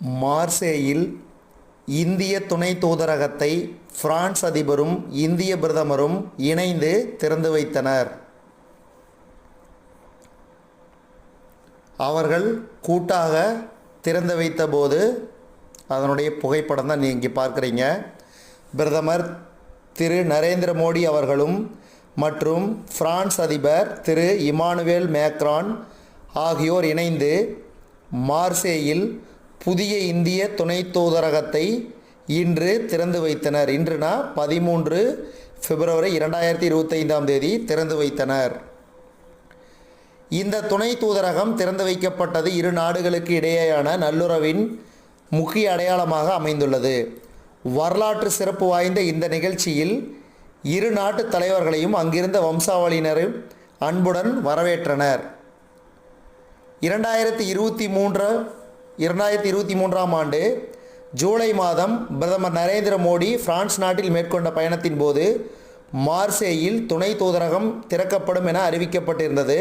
Marseille இந்திய துணை தூதரகத்தை France அதிபரும் இந்திய பிரதமரும் இணைந்து திறந்து வைத்தனர். அவர்கள் கூட்டாக திறந்து வைத்தபோது அதனுடைய புகைப்படம் தான் நீங்கள் பார்க்குறீங்க. பிரதமர் திரு நரேந்திர மோடி அவர்களும் மற்றும் பிரான்ஸ் அதிபர் திரு இமானுவேல் மேக்ரான் ஆகியோர் இணைந்து மார்சேயில் புதிய இந்திய துணை தூதரகத்தை இன்று திறந்து வைத்தனர். இன்றுனா பதிமூன்று பிப்ரவரி இரண்டாயிரத்தி இருபத்தைந்தாம் தேதி திறந்து வைத்தனர். இந்த துணை தூதரகம் திறந்து வைக்கப்பட்டது இரு நாடுகளுக்கு இடையேயான நல்லுறவின் முக்கிய அடையாளமாக அமைந்துள்ளது. வரலாற்று சிறப்பு வாய்ந்த இந்த நிகழ்ச்சியில் இரு நாட்டு தலைவர்களையும் அங்கிருந்த வம்சாவளியினரும் அன்புடன் வரவேற்றனர். இரண்டாயிரத்தி இருபத்தி மூன்று இரண்டாயிரத்தி இருபத்தி மூன்றாம் ஆண்டு ஜூலை மாதம் பிரதமர் நரேந்திர மோடி பிரான்ஸ் நாட்டில் மேற்கொண்ட பயணத்தின் போது மார்சேயில் துணை தூதரகம் திறக்கப்படும் என அறிவிக்கப்பட்டிருந்தது.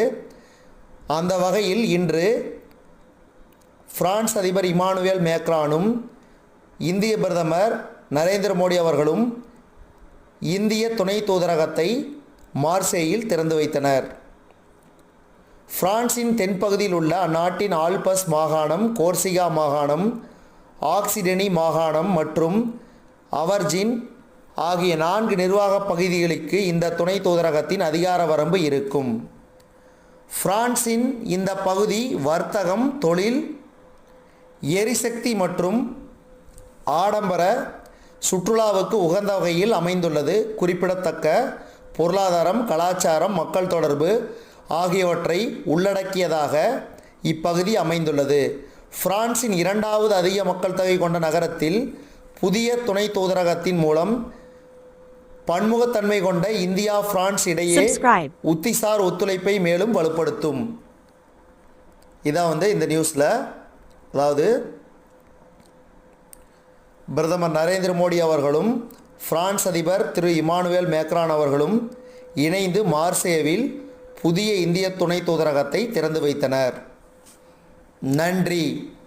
அந்த வகையில் இன்று பிரான்ஸ் அதிபர் இமானுவேல் மேக்ரானும் இந்திய பிரதமர் நரேந்திர மோடி அவர்களும் இந்திய துணை தூதரகத்தை மார்சேயில் திறந்து வைத்தனர். பிரான்சின் தென்பகுதியில் உள்ள அந்நாட்டின் ஆல்பஸ் மாகாணம் கோர்சிகா மாகாணம் ஆக்சிடெனி மாகாணம் மற்றும் அவர்ஜின் ஆகிய நான்கு நிர்வாகப் பகுதிகளுக்கு இந்த துணை தூதரகத்தின் அதிகார வரம்பு இருக்கும். பிரான்சின் இந்த பகுதி வர்த்தகம் தொழில் எரிசக்தி மற்றும் ஆடம்பர சுற்றுலாவுக்கு உகந்த வகையில் அமைந்துள்ளது. குறிப்பிடத்தக்க பொருளாதாரம் கலாச்சாரம் மக்கள் தொடர்பு ஆகியவற்றை உள்ளடக்கியதாக இப்பகுதி அமைந்துள்ளது. பிரான்சின் இரண்டாவது அதிக மக்கள் தொகை கொண்ட நகரத்தில் புதிய துணை தூதரகத்தின் மூலம் பன்முகத்தன்மை கொண்ட இந்தியா பிரான்ஸ் இடையே. உத்திசார் ஒத்துழைப்பை மேலும் வலுப்படுத்தும். இதான் வந்து இந்த நியூஸில். அதாவது பிரதமர் நரேந்திர மோடி அவர்களும் பிரான்ஸ் அதிபர் திரு இமானுவேல் மேக்ரான் அவர்களும் இணைந்து மார்சேவில் புதிய இந்திய துணை தூதரகத்தை திறந்து வைத்தனர். நன்றி.